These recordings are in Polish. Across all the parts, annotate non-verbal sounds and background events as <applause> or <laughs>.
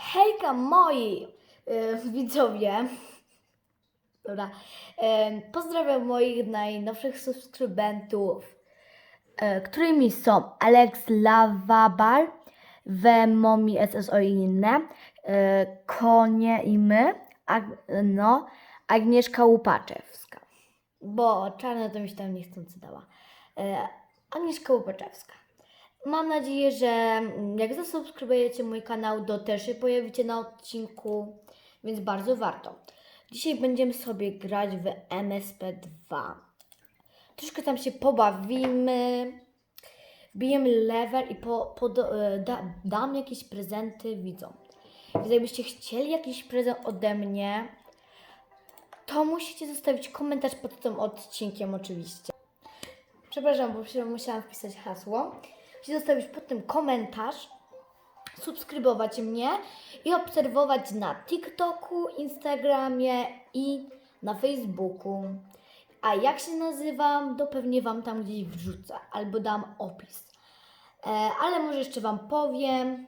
Hejka moi y, widzowie. Dobra. Y, pozdrawiam moich najnowszych subskrybentów, y, którymi są Alex Lawabar, Wemomi SSO i inne, y, Konie i my, Ag no, Agnieszka Łupaczewska. Bo czarne to mi się tam niechcący dała. Y, Agnieszka Łupaczewska. Mam nadzieję, że mm, jak zasubskrybujecie mój kanał, to też się pojawicie na odcinku, więc bardzo warto. Dzisiaj będziemy sobie grać w MSP2. Troszkę tam się pobawimy, bijemy level i po, po, da, dam jakieś prezenty widzom. Więc jakbyście chcieli jakiś prezent ode mnie, to musicie zostawić komentarz pod tym odcinkiem oczywiście. Przepraszam, bo musiałam wpisać hasło. Musicie zostawić pod tym komentarz, subskrybować mnie i obserwować na TikToku, Instagramie i na Facebooku. A jak się nazywam, to pewnie Wam tam gdzieś wrzucę albo dam opis. E, ale może jeszcze Wam powiem.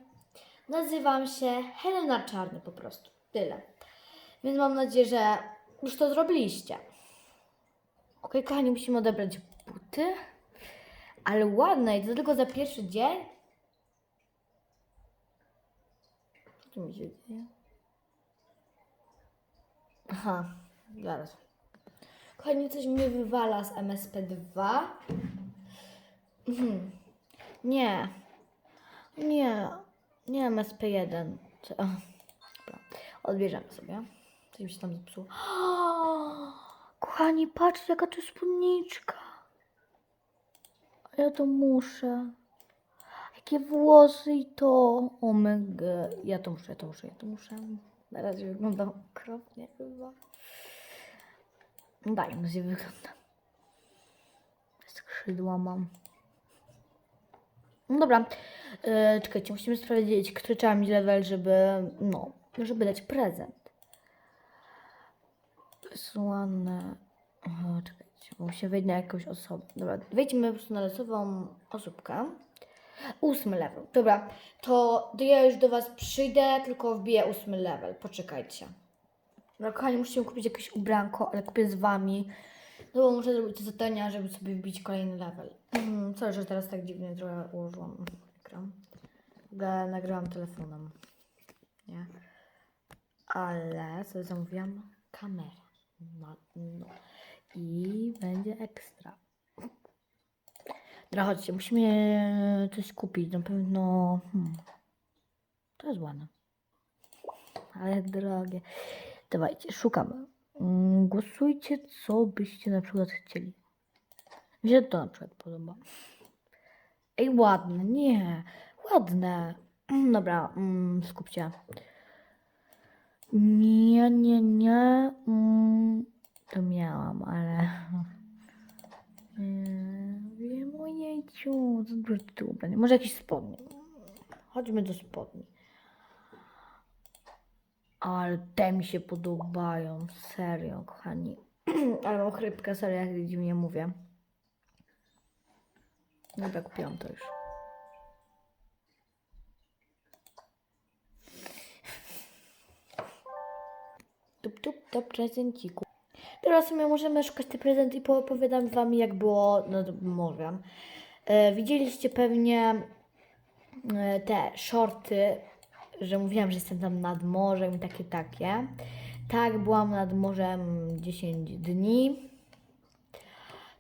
Nazywam się Helena Czarny po prostu. Tyle. Więc mam nadzieję, że już to zrobiliście. Ok, kochani, musimy odebrać buty. Ale ładne i to tylko za pierwszy dzień? Co tu mi się dzieje? Aha, zaraz. Kochani, coś mnie wywala z MSP2. Mhm. Nie. Nie. Nie MSP1. Co- o, Dobra. Odbierzemy sobie. Coś mi się tam zepsuło. <gasps> Kochani, patrzcie, jaka to jest Ja to muszę. Jakie włosy i to. Omega. Ja to muszę, ja to muszę, ja to muszę. Na razie wygląda okropnie chyba. Daj, się wygląda. Skrzydła mam. No dobra. E, czekajcie, musimy sprawdzić, który trzeba mieć level, żeby, no, żeby dać prezent. Wysłane. Bo muszę wejść na jakąś osobę. Dobra, wejdźmy po prostu na losową osóbkę. Ósmy level. Dobra, to, to ja już do Was przyjdę, tylko wbiję ósmy level. Poczekajcie. Dobra, kochani, musicie kupić jakieś ubranko, ale kupię z Wami. No bo muszę zrobić te zadania, żeby sobie wbić kolejny level. Mhm, Sorry, że teraz tak dziwnie trochę ułożyłam ekran. Nagrałam telefonem. Nie? Ale sobie zamówiłam kamerę. No, no. I będzie ekstra. Dobra, chodźcie, musimy coś kupić. Na pewno. Hmm. To jest ładne. Ale drogie. Dawajcie, szukamy. Mm, Głosujcie, co byście na przykład chcieli. Mi się to na przykład podoba. Ej, ładne, nie. Ładne. Mm, Dobra, mm, skupcie. Nie, nie, nie. Mm, to miałam, ale. Nie wiem, ojejciu, dużo tu ubrań. Może jakieś spodnie. Chodźmy do spodni. Ale te mi się podobają, serio, kochani. <clears throat> Ale mam chrypkę, serio, jak dziwnie mówię. Dobra, kupiłam to już. Tup, tup, to prezenciku. Teraz sobie możemy szukać te prezenty i poopowiadam wam jak było, no mówię. E, widzieliście pewnie e, te shorty, że mówiłam, że jestem tam nad morzem i takie, takie. Tak, byłam nad morzem 10 dni.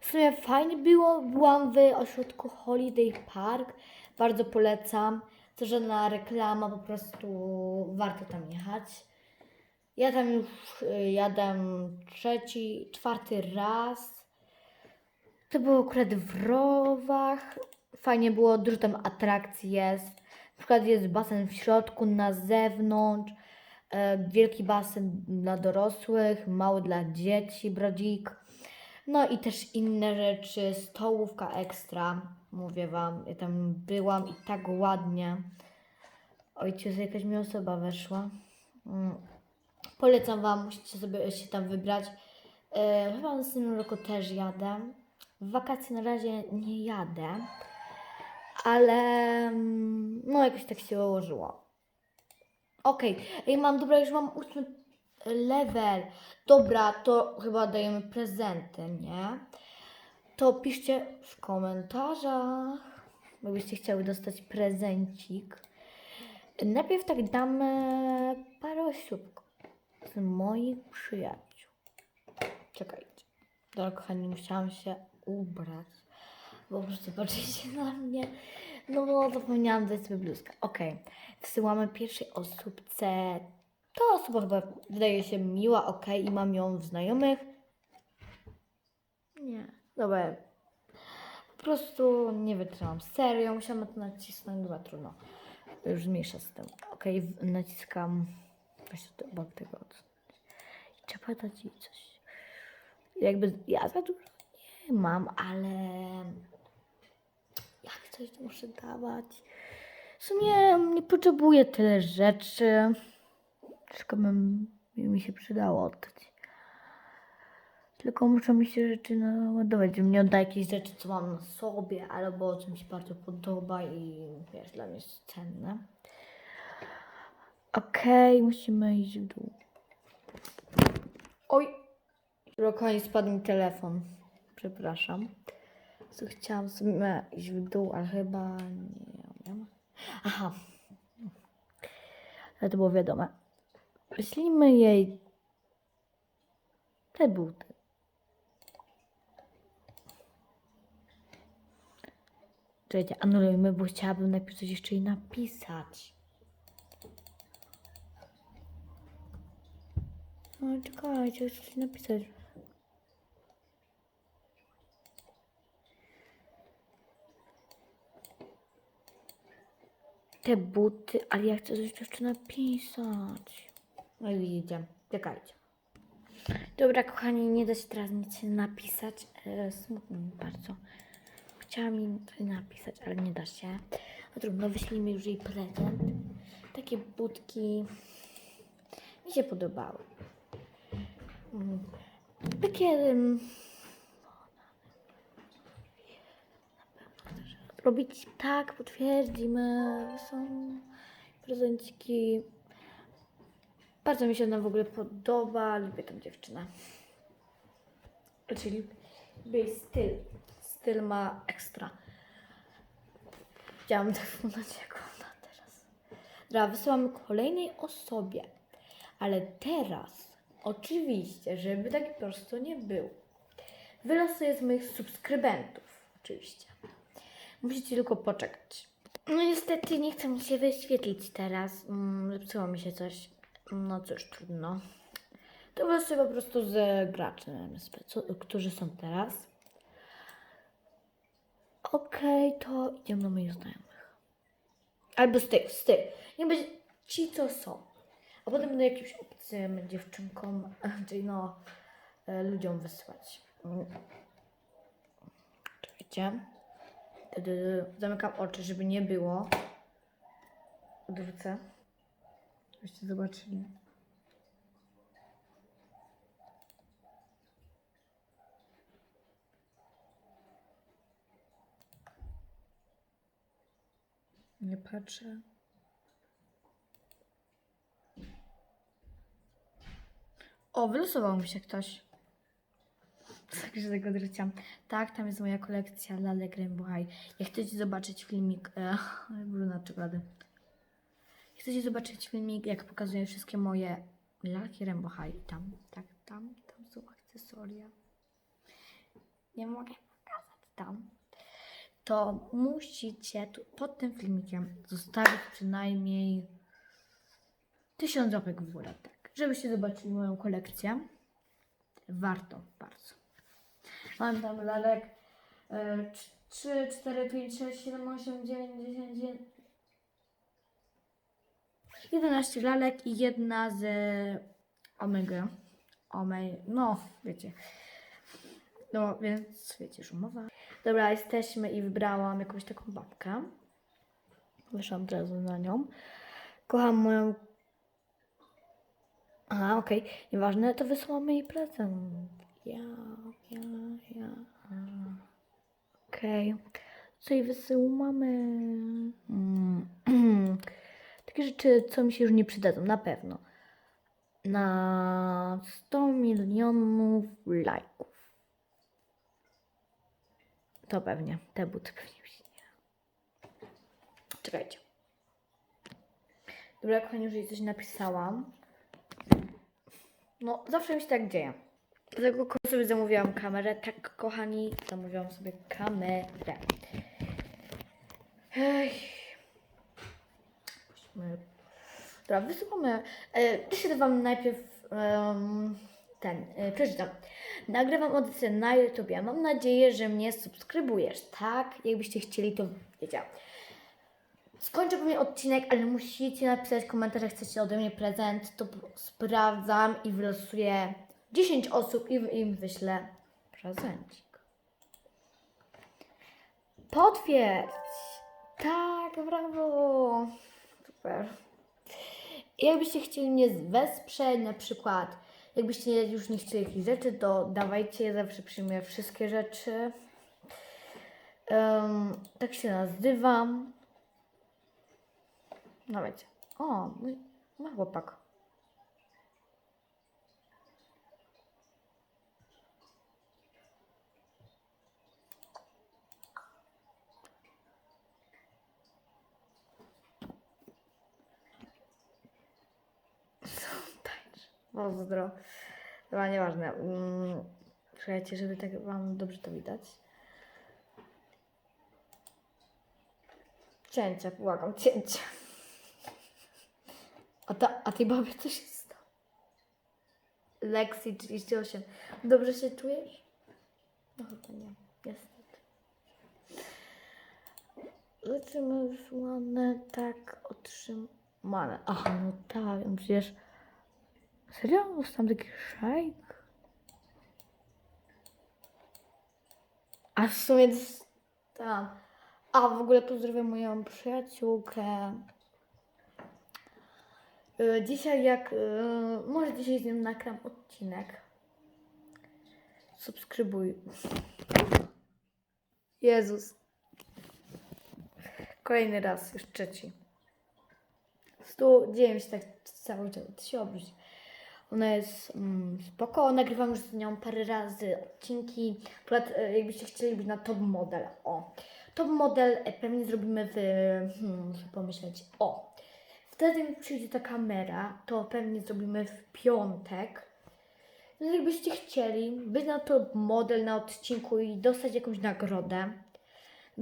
W sumie fajnie było. Byłam w ośrodku Holiday Park. Bardzo polecam. To żadna reklama, po prostu warto tam jechać. Ja tam już y, jadę trzeci, czwarty raz. To było akurat w Rowach. Fajnie było, dużo tam atrakcji jest. Na przykład jest basen w środku, na zewnątrz. E, wielki basen dla dorosłych, mały dla dzieci, brodzik. No i też inne rzeczy, stołówka ekstra, mówię Wam, ja tam byłam i tak ładnie. Ojciec, jakaś mi osoba weszła. Polecam Wam, musicie sobie się tam wybrać. E, chyba w następnym roku też jadę. W wakacje na razie nie jadę, ale mm, no jakoś tak się ułożyło. Okej, Ej, mam, dobra, już mam ósmy level. Dobra, to chyba dajemy prezenty, nie? To piszcie w komentarzach, jakbyście chciały dostać prezencik. Najpierw tak damy parę osób moich przyjaciół. Czekajcie. Dobra, kochani, musiałam się ubrać. Bo proszę patrzycie na mnie. No bo zapomniałam dać sobie bluzkę. Okej. Wsyłamy pierwszej osobce. Ta osoba chyba wydaje się miła, okej, i mam ją w znajomych. Nie. Dobra. Po prostu nie wytrzymam. Serio, musiałam to nacisnąć. Dobra, trudno. Już mniejsza z tym. Okej, w- naciskam. To obok tego. odsunąć. I Trzeba dać jej coś. Jakby ja za dużo nie mam, ale jak coś muszę dawać. W sumie nie potrzebuję tyle rzeczy. Wszystko bym by mi się przydało oddać. Tylko muszą mi się rzeczy naładować, żebym nie oddał jakieś rzeczy, co mam na sobie, albo co mi się bardzo podoba i wiesz, dla mnie jest cenne. Okej, musimy iść w dół. Oj! Rokoni spadł mi telefon. Przepraszam. Co chciałam sobie iść w dół, ale chyba nie umiem. Aha. Ale to było wiadome. Wyślijmy jej te buty. Czekajcie, anulujmy, bo chciałabym najpierw coś jeszcze jej napisać. No czekajcie, chcę coś napisać. Te buty, ale ja chcę coś jeszcze napisać. No i widzicie, czekajcie. Dobra, kochani, nie da się teraz nic napisać. E, smutno mi bardzo. Chciałam im napisać, ale nie da się. No trudno, wyślijmy już jej prezent. Takie budki mi się podobały. Mm. Takie... em, robić tak, potwierdzimy. Są prezenciki. Bardzo mi się ona w ogóle podoba. Lubię tą dziewczynę. Czyli jej styl. Styl ma ekstra. Chciałam tak wyglądać jak ona teraz. Dobra, wysyłamy kolejnej osobie. Ale teraz, oczywiście, żeby tak po prostu nie było, wylosuję z moich subskrybentów. Oczywiście. Musicie tylko poczekać. No niestety nie chce mi się wyświetlić teraz. Mm, zepsuło mi się coś. No cóż, trudno. To wylosuję po prostu z graczy MSP, co, którzy są teraz. Okej, to idziemy do moich znajomych. Albo z tych, z tych. Nie będzie ci, co są. A potem będę jakimś obcym dziewczynkom, czyli no e, ludziom wysłać. Czekajcie. Du. Zamykam oczy, żeby nie było. Odwrócę. Żebyście zobaczyli. Nie patrzę. O, wylosował mi się ktoś. <laughs> Także tego dreciam. Tak, tam jest moja kolekcja lalek Rainbow. Jak chcecie zobaczyć filmik... E, <laughs> bruna czekolady. Jak chcecie zobaczyć filmik, jak pokazuję wszystkie moje lalki Rainbow. Tam, tak, tam, tam są akcesoria. Nie mogę pokazać tam. To musicie tu, pod tym filmikiem zostawić przynajmniej tysiąc łapek w górę, tak. Żebyście zobaczyli moją kolekcję. Warto bardzo. Mam tam lalek e, 3, 4, 5, 6, 7, 8, 9, 10, 11. 11 lalek i jedna z Omega. Omega, no wiecie. No więc wiecie, już umowa. Dobra, jesteśmy i wybrałam jakąś taką babkę. Wyszłam teraz na nią. Kocham moją Aha, okej, nieważne, to wysłamy jej prezent. Ja, ja, ja. Okej. Co jej wysyłamy? Mm. <clears throat> Takie rzeczy, co mi się już nie przydadzą, na pewno. Na 100 milionów lajków. To pewnie, te buty pewnie się nie. Czekajcie. Dobra, kochani, już jej coś napisałam. No, zawsze mi się tak dzieje. Dlatego sobie zamówiłam kamerę. Tak, kochani, zamówiłam sobie kamerę. Ej. Dobra, wysłuchamy. E, Przeczytam wam najpierw em, ten, e, przeczytam. Nagrywam audycję na YouTubie. Mam nadzieję, że mnie subskrybujesz. Tak, jakbyście chcieli, to wiecie. Skończę pewnie odcinek, ale musicie napisać komentarz, jak chcecie ode mnie prezent. To sprawdzam i wylosuję 10 osób i im wyślę prezencik. Potwierdź! Tak, brawo! Super. I Jakbyście chcieli mnie wesprzeć, na przykład, jakbyście już nie chcieli jakichś rzeczy, to dawajcie, ja zawsze przyjmuję wszystkie rzeczy. Em, tak się nazywam. No wiecie. O, mój, mój chłopak. <laughs> Pozdro. Chyba nieważne. Mm, Słuchajcie, żeby tak wam dobrze to widać. Cięcie, błagam, cięcie. A, ta, a tej babie co się stało? Lexi 38. Dobrze się czujesz? No chyba nie, niestety. Lecimy wysłane, tak, otrzymane. Aha, no tak, no przecież... Serio? Dostałam taki szajk? A w sumie dostałam... A w ogóle pozdrawiam moją przyjaciółkę. Y, Dzisiaj jak... y, Może dzisiaj z nią nagram odcinek. Subskrybuj. Jezus. Kolejny raz, już trzeci. Stu, dzieje mi się tak cały czas, ty się obróć. Ona jest mm, spoko, nagrywam już z nią parę razy odcinki. Akurat e, jakbyście chcieli być na top model, o. Top model e, pewnie zrobimy w, hmm, pomyśleć, o. Wtedy przyjdzie ta kamera, to pewnie zrobimy w piątek. Więc jakbyście chcieli być na top model na odcinku i dostać jakąś nagrodę,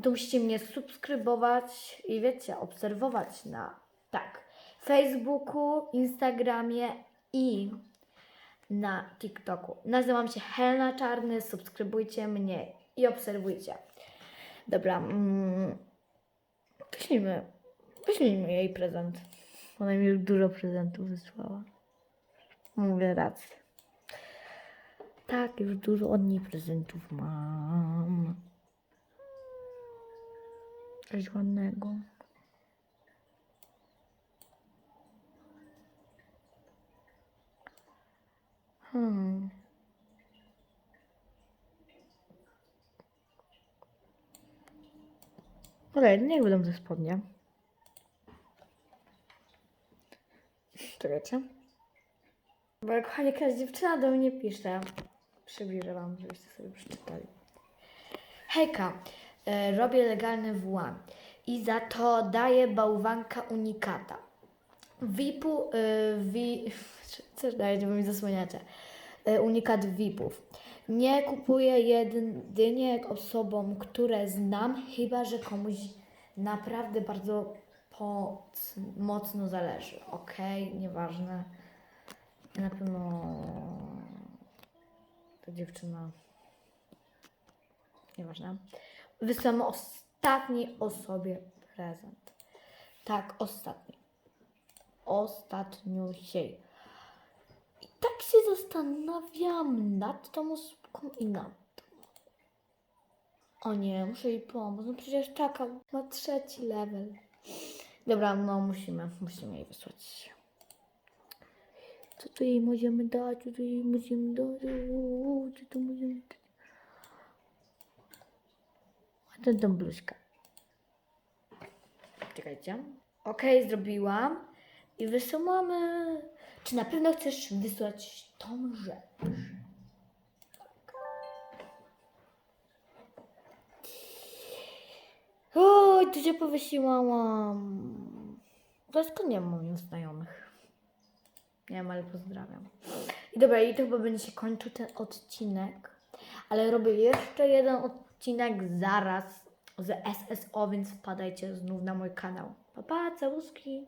to musicie mnie subskrybować i wiecie, obserwować na tak, Facebooku, Instagramie i na TikToku. Nazywam się Helena Czarny, subskrybujcie mnie i obserwujcie. Dobra, mm, wyślijmy, wyślijmy jej prezent. Ona mi już dużo prezentów wysłała. Mówię rację. Tak, już dużo od niej prezentów mam. Coś ładnego. Hmm. Ale niech będą ze spodnie. Czekajcie. Bo jak jakaś dziewczyna do mnie pisze. Przybliżę wam, żebyście sobie przeczytali. Hejka, e, robię legalny WłAN i za to daję bałwanka unikata. VIP-u, y, wi... <laughs> co dajecie, bo mi zasłaniacie. Y, unikat VIP-ów. Nie kupuję jedynie osobom, które znam, chyba że komuś naprawdę bardzo po, mocno zależy. Okej, nieważne. Na pewno ta dziewczyna. Nieważne. Wysyłam ostatniej osobie prezent. Tak, ostatni ostatniusiej. I tak się zastanawiam nad tą osobką i nad. O nie, muszę jej pomóc. No przecież czekał na trzeci level. Dobra, no musimy, musimy jej wysłać. Co tu jej możemy dać? Co tu jej możemy dać? Uuu, Co tu możemy dać? A ten tą bluzkę. Czekajcie. Okej, zrobiłam. I wysyłamy. Czy na pewno chcesz wysłać tą rzecz? Oj, tu się. Dlaczego nie mam moich znajomych? Nie wiem, ale pozdrawiam. I dobra, i to chyba będzie się kończył ten odcinek. Ale robię jeszcze jeden odcinek zaraz z SSO, więc wpadajcie znów na mój kanał. Pa, pa, całuski.